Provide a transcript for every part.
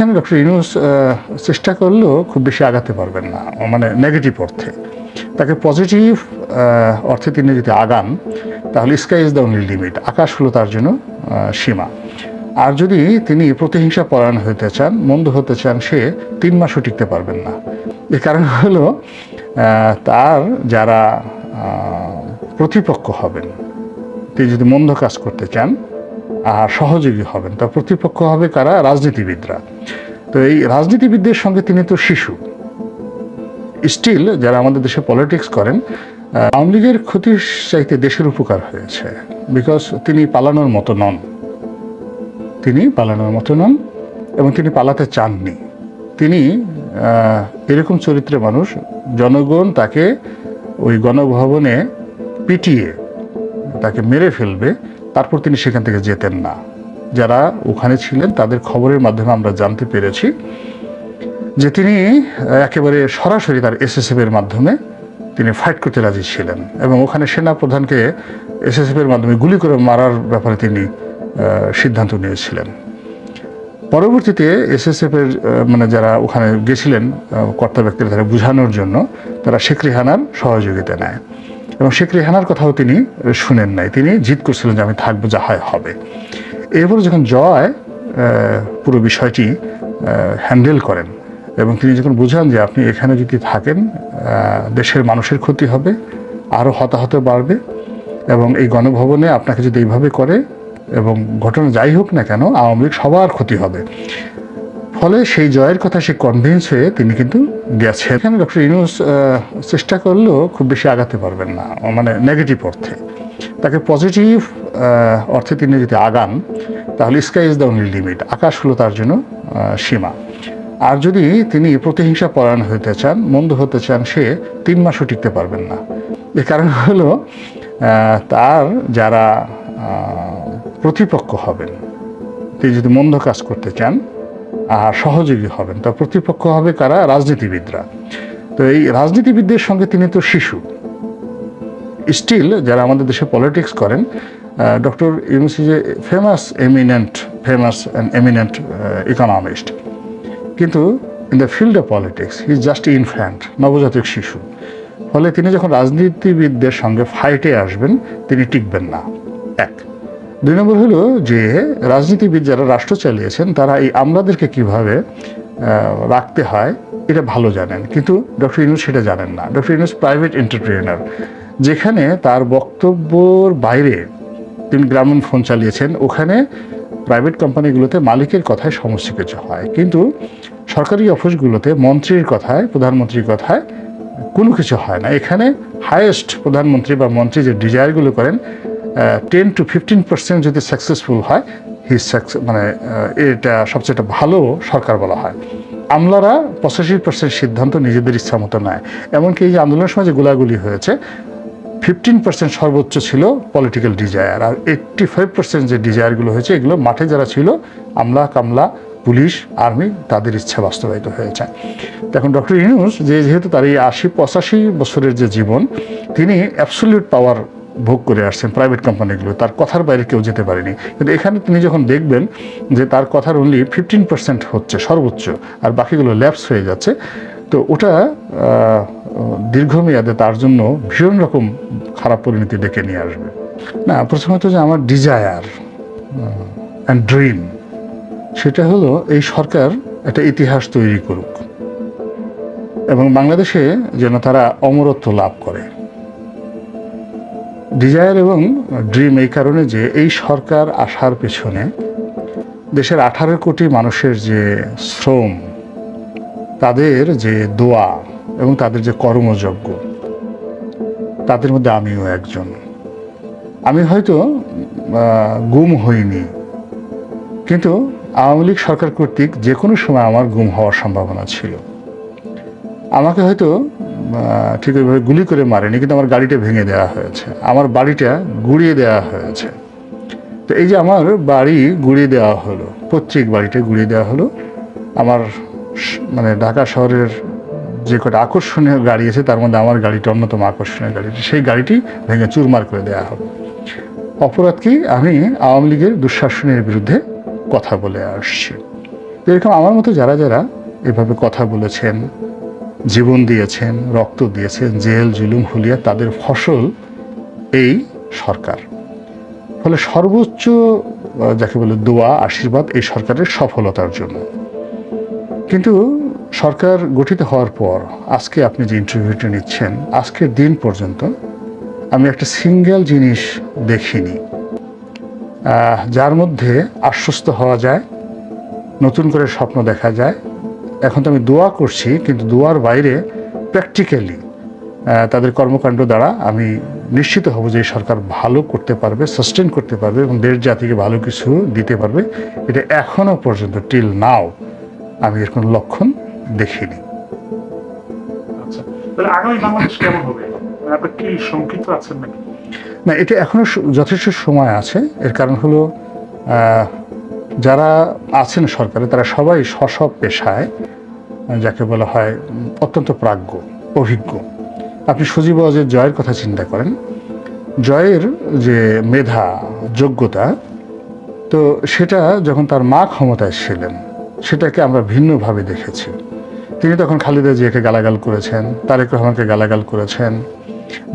এখানে ডক্টর ইউনুস চেষ্টা করলেও খুব বেশি আগাতে পারবেন না মানে নেগেটিভ অর্থে। তাকে পজিটিভ অর্থে তিনি যদি আগান, তাহলে sky is the only limit আকাশ হলো তার জন্য সীমা। আর যদি তিনি প্রতিহিংসা পরায়ণ হতে চান, মন্দ হতে চান, সে তিন মাসও টিকতে পারবেন না। এ কারণ হলো তার যারা প্রতিপক্ষ হবেন, তিনি যদি মন্দ কাজ করতে চান সহযোগী হবেন। তার প্রতিপক্ষ হবে কারা? রাজনীতিবিদরা। তো এই রাজনীতিবিদদের সঙ্গে তিনি তো শিশু। স্টিল যারা আমাদের দেশে পলিটিক্স করেন আওয়ামী লীগের ক্ষতির চাইতে দেশের উপকার হয়েছে। বিকজ তিনি পালানোর মতো নন। তিনি পালানোর মতো নন এবং তিনি পালাতে চাননি। তিনি এরকম চরিত্রের মানুষ, জনগণ তাকে ওই গণভবনে পিটিয়ে, তাকে মেরে ফেলবে তারপর তিনি সেখান থেকে যেতেন না। যারা ওখানে ছিলেন, তাদের খবরের মাধ্যমে আমরা জানতে পেরেছি যে তিনি একেবারে সরাসরি তার এসএসএফ এর মাধ্যমে তিনি ফাইট করতে রাজি ছিলেন এবং ওখানে সেনা প্রধানকে এসএসএফ এর মাধ্যমে গুলি করে মারার ব্যাপারে তিনি সিদ্ধান্ত নিয়েছিলেন। পরবর্তীতে এসএসএফ এর মানে যারা ওখানে গেছিলেন কর্তা ব্যক্তিরা তারা বোঝানোর জন্য তারা শেখ সহযোগিতা নেয়। এবং শেখ রেহানার কথাও তিনি শুনেন নাই। তিনি জিদ করছিলেন যে আমি থাকব যা হয় হবে। এরপরে যখন জয় পুরো বিষয়টি হ্যান্ডেল করেন এবং তিনি যখন বুঝান যে আপনি এখানে যদি থাকেন দেশের মানুষের ক্ষতি হবে, আরও হতাহত বাড়বে এবং এই গণভবনে আপনাকে যদি এইভাবে করে এবং ঘটনা যাই হোক না কেন, আওয়ামী লীগ সবার ক্ষতি হবে। ফলে সেই জয়ের কথা সে কনভিন্স হয়ে তিনি কিন্তু গেছেন। এখানে ডক্টর ইউনুস চেষ্টা করলেও খুব বেশি আগাতে পারবেন না মানে নেগেটিভ অর্থে। তাকে পজিটিভ অর্থে তিনি যদি আগান, তাহলে sky is the only limit আকাশ হলো তার জন্য সীমা। আর যদি তিনি প্রতিহিংসা পরায়ণ হতে চান, মন্দ হতে চান, সে তিন মাসও টিকতে পারবেন না। এর কারণ হলো তার যারা প্রতিপক্ষ হবেন, তিনি যদি মন্দ কাজ করতে চান সহযোগী হবেন। তার প্রতিপক্ষ হবে কারা? রাজনীতিবিদরা। তো এই রাজনীতিবিদদের সঙ্গে তিনি তো শিশু। স্টিল যারা আমাদের দেশে পলিটিক্স করেন doctor Yunus a famous eminent famous and eminent economist কিন্তু in the field of politics is just infant নবজাতক শিশু। ফলে তিনি যখন রাজনীতিবিদদের সঙ্গে ফাইটে আসবেন, তিনি টিকবেন না। এক। দুই নম্বর হলো যে রাজনীতিবিদ যারা রাষ্ট্র চালিয়েছেন, তারা এই আমলাদেরকে কীভাবে রাখতে হয়, এটা ভালো জানেন। কিন্তু ডক্টর ইউনুস সেটা জানেন না। ডক্টর ইউনুস প্রাইভেট এন্টারপ্রেনার, যেখানে তার বক্তব্যর বাইরে তিনি গ্রামীণ ফোন চালিয়েছেন, ওখানে প্রাইভেট কোম্পানিগুলোতে মালিকের কথায় সমস্ত কিছু হয়। কিন্তু সরকারি অফিসগুলোতে মন্ত্রীর কথায়, প্রধানমন্ত্রীর কথায় কোনো কিছু হয় না। এখানে হায়েস্ট প্রধানমন্ত্রী বা মন্ত্রী যে ডিজায়ারগুলো করেন টেন টু ফিফটিন পার্সেন্ট যদি সাকসেসফুল হয় হি মানে এটা সবচেয়ে ভালো সরকার বলা হয়। আমলারা পঁচাশি পার্সেন্ট সিদ্ধান্ত নিজেদের ইচ্ছা মতো নেয়। এমনকি এই আন্দোলনের সময় যে গোলাগুলি হয়েছে ফিফটিন পার্সেন্ট সর্বোচ্চ ছিল পলিটিক্যাল ডিজায়ার আর এইট্টি ফাইভ পার্সেন্ট যে ডিজায়ারগুলো হয়েছে, এগুলো মাঠে যারা ছিল, আমলা, কামলা, পুলিশ আর্মি তাদের ইচ্ছা বাস্তবায়িত হয়েছে। এখন ডক্টর ইউনুস, যে যেহেতু তার এই আশি পঁচাশি বছরের যে জীবন, তিনি অ্যাবসলিউট পাওয়ার ভোগ করে আসছেন প্রাইভেট কোম্পানিগুলো তার কথার বাইরে কেউ যেতে পারেনি। কিন্তু এখানে তিনি যখন দেখবেন যে তার কথার অনলি ফিফটিন পার্সেন্ট হচ্ছে সর্বোচ্চ, আর বাকিগুলো ল্যাপস হয়ে যাচ্ছে, তো ওটা দীর্ঘমেয়াদে তার জন্য ভীষণ রকম খারাপ পরিণতি ডেকে নিয়ে আসবে। না, প্রথমত যে আমার ডিজায়ার অ্যান্ড ড্রিম সেটা হলো এই সরকার একটা ইতিহাস তৈরি করুক। এবং বাংলাদেশে যেন তারা অমরত্ব লাভ করে। ডিজায়ার এবং ড্রিম এই কারণে যে এই সরকার আসার পেছনে দেশের আঠারো কোটি মানুষের যে শ্রম, তাদের যে দোয়া এবং তাদের যে কর্মযজ্ঞ, তাদের মধ্যে আমিও একজন। আমি হয়তো গুম হইনি, কিন্তু আওয়ামী লীগ সরকার কর্তৃক যে কোনো সময় আমার গুম হওয়ার সম্ভাবনা ছিল। আমাকে হয়তো ঠিক ওইভাবে গুলি করে মারেনি, কিন্তু আমার গাড়িটা ভেঙে দেওয়া হয়েছে। আমার বাড়িটা গুড়িয়ে দেওয়া হয়েছে। তো এই যে আমার বাড়ি গুড়িয়ে দেওয়া হলো, পৈতৃক বাড়িটা গুড়িয়ে দেওয়া হলো, আমার মানে ঢাকা শহরের যে কটা আকর্ষণীয় গাড়ি আছে, তার মধ্যে আমার গাড়িটা অন্যতম আকর্ষণীয় গাড়ি। সেই গাড়িটি ভেঙে চুরমার করে দেওয়া হলো। অপরাধ কি? আমি আওয়ামী লীগের দুঃশাসনের বিরুদ্ধে কথা বলে আসছি। এরকম আমার মতো যারা যারা এভাবে কথা বলেছেন জীবন দিয়েছেন, রক্ত দিয়েছেন, জেল, জুলুম হুলিয়া তাদের ফসল এই সরকার। ফলে সর্বোচ্চ যাকে বলে দোয়া, আশীর্বাদ এই সরকারের সফলতার জন্য। কিন্তু সরকার গঠিত হওয়ার পর আজকে আপনি যে ইন্টারভিউটা নিচ্ছেন, আজকের দিন পর্যন্ত আমি একটা সিঙ্গেল জিনিস দেখিনি। যার মধ্যে আশ্বস্ত হওয়া যায়, নতুন করে স্বপ্ন দেখা যায় এখন তো আমি দোয়া করছি কিন্তু দোয়ার বাইরে প্র্যাকটিক্যালি তাদের কর্মকাণ্ড দ্বারা আমি নিশ্চিত হব যে সরকার ভালো করতে পারবে সাস্টেন করতে পারবে এবং দেশ জাতিকে ভালো কিছু দিতে পারবে। এটা এখনও পর্যন্ত টিল নাও আমি এর কোনো লক্ষণ দেখিনি। আচ্ছা মানে না এটা এখনও স- যথেষ্ট সময় আছে। এর কারণ হলো যারা আছেন সরকারে, তারা সবাই স্ব পেশায় যাকে বলা হয় অত্যন্ত প্রাজ্ঞ, অভিজ্ঞ। আপনি সজীব ওয়াজের জয়ের কথা চিন্তা করেন। জয়ের যে মেধা, যোগ্যতা, তো সেটা যখন তার মা ক্ষমতায় ছিলেন, সেটাকে আমরা ভিন্নভাবে দেখেছি। তিনি তখন খালেদা জিয়াকে গালাগাল করেছেন, তারেক রহমানকে গালাগাল করেছেন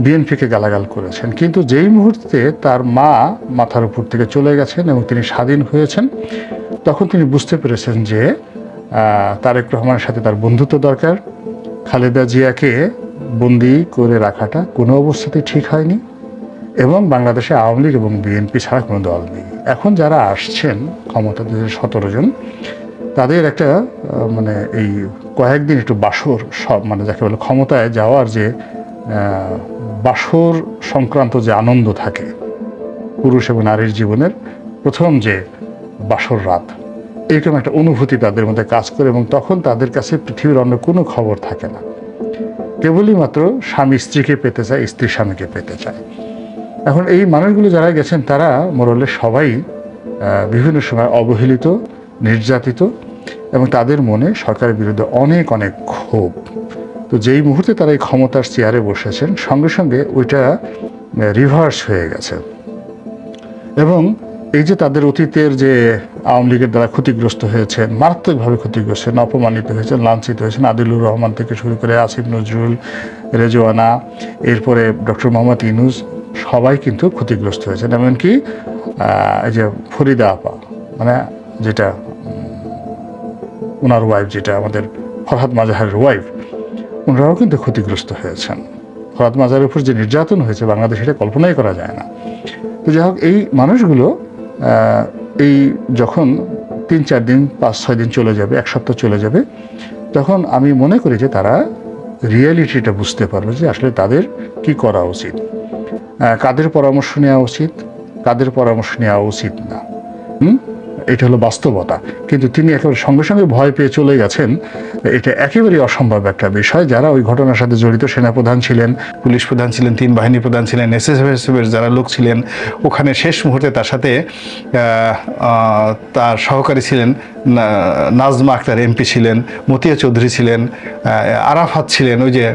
বিএনপিকে গালাগাল করেছেন। কিন্তু যেই মুহূর্তে তার মা মাথার উপর থেকে চলে গেছেন এবং তিনি স্বাধীন হয়েছেন, তখন তিনি বুঝতে পেরেছেন যে তারেক রহমানের সাথে তার বন্ধুত্ব দরকার। খালেদা জিয়াকে বন্দি করে রাখাটা কোনো অবস্থাতেই ঠিক হয়নি এবং বাংলাদেশে আওয়ামী লীগ এবং বিএনপি ছাড়া কোনো দল নেই। এখন যারা আসছেন ক্ষমতাতে সতেরো জন, তাদের একটা মানে এই কয়েকদিন একটু বাসর সব মানে যাকে বলে ক্ষমতায় যাওয়ার যে বাসর সংক্রান্ত যে আনন্দ থাকে পুরুষ এবং নারীর জীবনের, প্রথম যে বাসর রাত, এরকম একটা অনুভূতি তাদের মধ্যে কাজ করে এবং তখন তাদের কাছে পৃথিবীর অন্য কোনো খবর থাকে না। কেবলই মাত্র স্বামী স্ত্রীকে পেতে চায়, স্ত্রী স্বামীকে পেতে চায়। এখন এই মানুষগুলো যারা গেছেন, তারা মোরলে সবাই বিভিন্ন সময় অবহেলিত, নির্যাতিত এবং তাদের মনে সরকারের বিরুদ্ধে অনেক অনেক ক্ষোভ। তো যেই মুহূর্তে তারা এই ক্ষমতার চেয়ারে বসেছেন, সঙ্গে সঙ্গে ওইটা রিভার্স হয়ে গেছে। এবং এই যে তাদের অতীতের যে আওয়ামী লীগের দ্বারা ক্ষতিগ্রস্ত হয়েছেন মারাত্মকভাবে ক্ষতিগ্রস্ত হয়েছেন অপমানিত হয়েছেন লাঞ্ছিত হয়েছেন আদিলুর রহমান থেকে শুরু করে আসিফ নজরুল, রেজওয়ানা, এরপরে ডক্টর মোহাম্মদ ইনুস সবাই কিন্তু ক্ষতিগ্রস্ত হয়েছেন। এমনকি এই যে ফরিদা আপা মানে যেটা ওনার ওয়াইফ যেটা, আমাদের ফরহাদ মাজাহারের ওয়াইফ ওনারাও কিন্তু ক্ষতিগ্রস্ত হয়েছেন। ফরহাদ মাজারের উপর যে নির্যাতন হয়েছে, বাংলাদেশে এটা কল্পনাই করা যায় না। তো যাই হোক, এই মানুষগুলো এই যখন তিন চার দিন, পাঁচ ছয় দিন চলে যাবে, এক সপ্তাহ চলে যাবে, তখন আমি মনে করি যে তারা রিয়েলিটিটা বুঝতে পারবে যে আসলে তাদের কি করা উচিত। কাদের পরামর্শ নেওয়া উচিত, কাদের পরামর্শ নেওয়া উচিত না। হুম? এটা হলো বাস্তবতা। কিন্তু তিনি একেবারে সঙ্গে সঙ্গে ভয় পেয়ে চলে গেছেন। এটা একেবারেই অসম্ভব একটা বিষয়। যারা ওই ঘটনার সাথে জড়িত সেনাপ্রধান ছিলেন, পুলিশ প্রধান ছিলেন, তিন বাহিনী প্রধান ছিলেন, এস এর যারা লোক ছিলেন, ওখানে শেষ মুহূর্তে তার সাথে তার সহকারী ছিলেন নাজমা আক্তার এমপি ছিলেন, মতিয়া চৌধুরী ছিলেন আরাফাত ছিলেন, ওই যে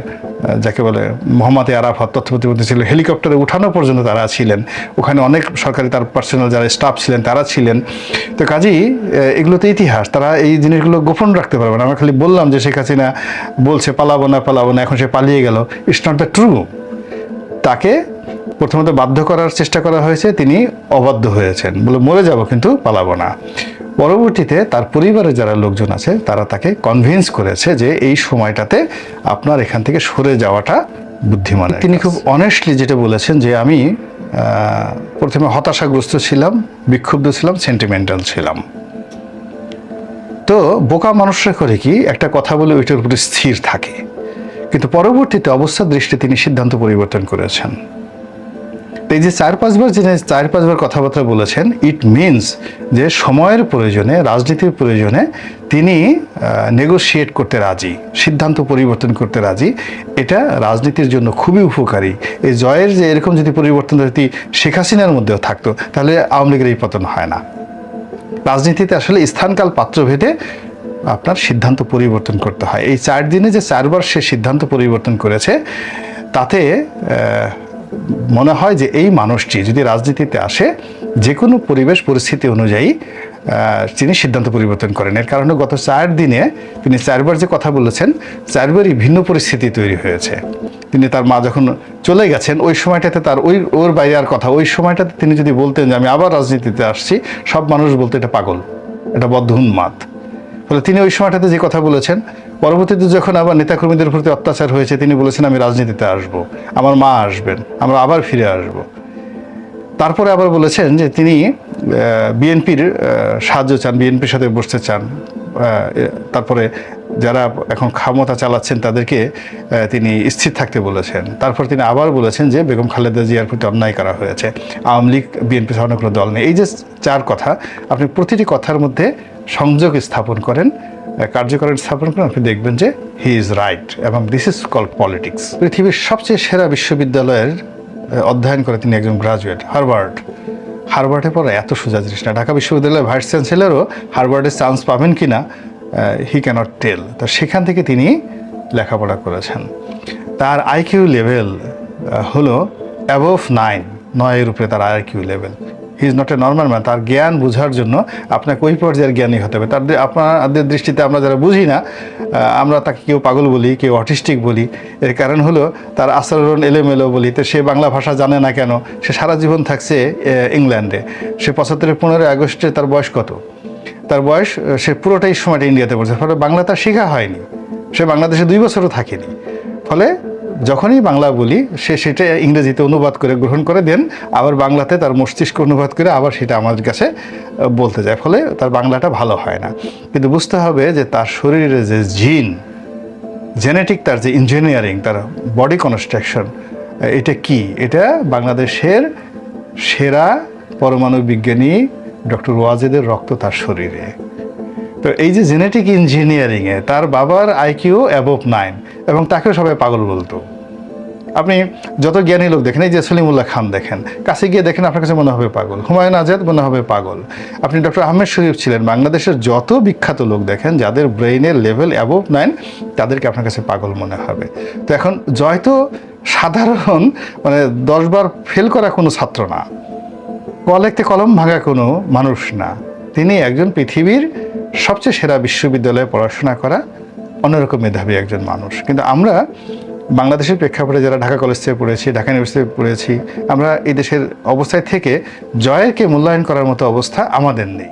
যাকে বলে মোহাম্মদ আরাফাত তথ্য প্রতিমন্ত্রী ছিলেন হেলিকপ্টারে উঠানো পর্যন্ত তারা ছিলেন। ওখানে অনেক সরকারি তার পার্সোনাল যারা স্টাফ ছিলেন, তারা ছিলেন। তো কাজেই এগুলো তো ইতিহাস, তারা এই জিনিসগুলো গোপন রাখতে পারবে না। আমরা খালি বললাম যে শেখ হাসিনা বলছে, পালাবো না পালাবো না, এখন সে পালিয়ে গেল। ইটস নট দ্য ট্রু তাকে প্রথমত বাধ্য করার চেষ্টা করা হয়েছে, তিনি অবাধ্য হয়েছেন। বলে মরে যাব, কিন্তু পালাবো না। পরবর্তীতে তার পরিবারের যারা লোকজন আছে তারা তাকে কনভিন্স করেছে যে এই সময়টাতে আপনার এখান থেকে সরে যাওয়াটা বুদ্ধিমান তিনি খুব অনেস্টলি যেটা বলেছেন যে আমি প্রথমে হতাশাগ্রস্ত ছিলাম বিক্ষুব্ধ ছিলাম সেন্টিমেন্টাল ছিলাম। তো বোকা মানুষরা করে কি একটা কথা বলে ওইটার উপরে স্থির থাকে। কিন্তু পরবর্তীতে অবস্থার দৃষ্টি তিনি সিদ্ধান্ত পরিবর্তন করেছেন। এই যে চার পাঁচবার যিনি চার পাঁচবার কথাবার্তা বলেছেন ইট মিনস যে সময়ের প্রয়োজনে, রাজনীতির প্রয়োজনে তিনি নেগোশিয়েট করতে রাজি, সিদ্ধান্ত পরিবর্তন করতে রাজি। এটা রাজনীতির জন্য খুবই উপকারী। এই জয়ের যে এরকম যদি পরিবর্তন যদি শেখ হাসিনার মধ্যেও থাকতো, তাহলে আওয়ামী লীগের এই পতন হয় না। রাজনীতিতে আসলে স্থানকাল পাত্রভেদে আপনার সিদ্ধান্ত পরিবর্তন করতে হয়। এই চার দিনে যে চারবার সে সিদ্ধান্ত পরিবর্তন করেছে, তাতে মনে হয় যে এই মানুষটি যদি রাজনীতিতে আসে যে কোনো পরিবেশ পরিস্থিতি অনুযায়ী তিনি সিদ্ধান্ত পরিবর্তন করেন। এর কারণে গত চার দিনে তিনি চারবার যে কথা বলেছেন, চারবারই ভিন্ন পরিস্থিতি তৈরি হয়েছে। তিনি তার মা যখন চলে গেছেন, ওই সময়টাতে তার ওই, ওর বাইরে আর কথা, ওই সময়টাতে তিনি যদি বলতেন যে আমি আবার রাজনীতিতে আসছি, সব মানুষ বলতে এটা পাগল, এটা বদ্ধ উন্মাদ। ফলে তিনি ওই সময়টাতে যে কথা বলেছেন, পরবর্তীতে যখন আবার নেতাকর্মীদের প্রতি অত্যাচার হয়েছে, তিনি বলেছেন, আমি রাজনীতিতে আসব। আমার মা আসবেন। আমরা আবার ফিরে আসব। তারপরে আবার বলেছেন যে তিনি বিএনপির সাহায্য চান, বিএনপির সাথে বসতে চান। তারপরে যারা এখন ক্ষমতা চালাচ্ছেন তাদেরকে তিনি স্থির থাকতে বলেছেন। তারপর তিনি আবার বলেছেন যে বেগম খালেদা জিয়ার প্রতি অন্যায় করা হয়েছে। আওয়ামী লীগ, বিএনপি ধরনের কোনো দল নেই। এই যে চার কথা, আপনি প্রতিটি কথার মধ্যে সংযোগ স্থাপন করেন কার্যকরণ স্থাপন করেন, আপনি দেখবেন যে হি ইজ রাইট এবং দিস ইজ কল পলিটিক্স। পৃথিবীর সবচেয়ে সেরা বিশ্ববিদ্যালয়ের অধ্যয়ন করে তিনি একজন গ্রাজুয়েট, হার্ভার্ড। হার্ভার্ডে পড়া এত সোজা জিনিস না। ঢাকা বিশ্ববিদ্যালয়ের ভাইস চ্যান্সেলারও হার্ভার্ডে চান্স পাবেন কি না হি ক্যানট টেল তো সেখান থেকে তিনি লেখাপড়া করেছেন। তার আইকিউ লেভেল হলো অ্যাবভ নাইন নয়ের উপরে তার IQ level. He is not a normal man তার জ্ঞান বোঝার জন্য আপনাকে ওই পর্যায়ের জ্ঞানী হতে হবে। তার আপনাদের দৃষ্টিতে আমরা যারা বুঝি না আমরা তাকে কেউ পাগল বলি, কেউ অটিস্টিক বলি। এর কারণ হলো তার আচরণ এলোমেলো বলি। তো সে বাংলা ভাষা জানে না কেন? সে সারা জীবন থাকছে ইংল্যান্ডে। সে পঁচাত্তরের পনেরোই আগস্টে তার বয়স কত? তার বয়স সে পুরোটাই সময়টা ইন্ডিয়াতে পড়ছে। ফলে বাংলা তার শেখা হয়নি। সে বাংলাদেশে দুই বছরও থাকেনি। ফলে যখনই বাংলা বলি, সে সেটা ইংরেজিতে অনুবাদ করে গ্রহণ করে, দেন আবার বাংলাতে তার মস্তিষ্ক অনুবাদ করে আবার সেটা আমাদের কাছে বলতে যায়। ফলে তার বাংলাটা ভালো হয় না। কিন্তু বুঝতে হবে যে তার শরীরে যে জিন, জেনেটিক তার যে ইঞ্জিনিয়ারিং, তার বডি কনস্ট্রাকশন এটা কি? এটা বাংলাদেশের সেরা পরমাণু বিজ্ঞানী ডক্টর ওয়াজেদের রক্ত তার শরীরে। তো এই যে জেনেটিক ইঞ্জিনিয়ারিংয়ে তার বাবার আইকিউ অ্যাবভ নাইন এবং তাকেও সবাই পাগল বলতো। আপনি যত জ্ঞানী লোক দেখেন, এই যে সলিমুল্লাহ খান দেখেন, কাছে গিয়ে দেখেন আপনার কাছে মনে হবে পাগল। হুমায়ুন আজাদ মনে হবে পাগল। আপনি ডক্টর আহমেদ শরীফ ছিলেন, বাংলাদেশের যত বিখ্যাত লোক দেখেন, যাদের ব্রেইনের লেভেল অ্যাবভ নাইন তাদেরকে আপনার কাছে পাগল মনে হবে। তো এখন জয় তো সাধারণ মানে দশবার ফেল করা কোনো ছাত্র না। কলেকতে কলম ভাঙা কোনো মানুষ না। তিনি একজন পৃথিবীর সবচেয়ে সেরা বিশ্ববিদ্যালয়ে পড়াশোনা করা অন্যরকম মেধাবী একজন মানুষ। কিন্তু আমরা বাংলাদেশের প্রেক্ষাপটে যারা ঢাকা কলেজ থেকে পড়েছি, ঢাকা ইউনিভার্সিটি পড়েছি, আমরা এই দেশের অবস্থায় থেকে জয়েরকে মূল্যায়ন করার মতো অবস্থা আমাদের নেই।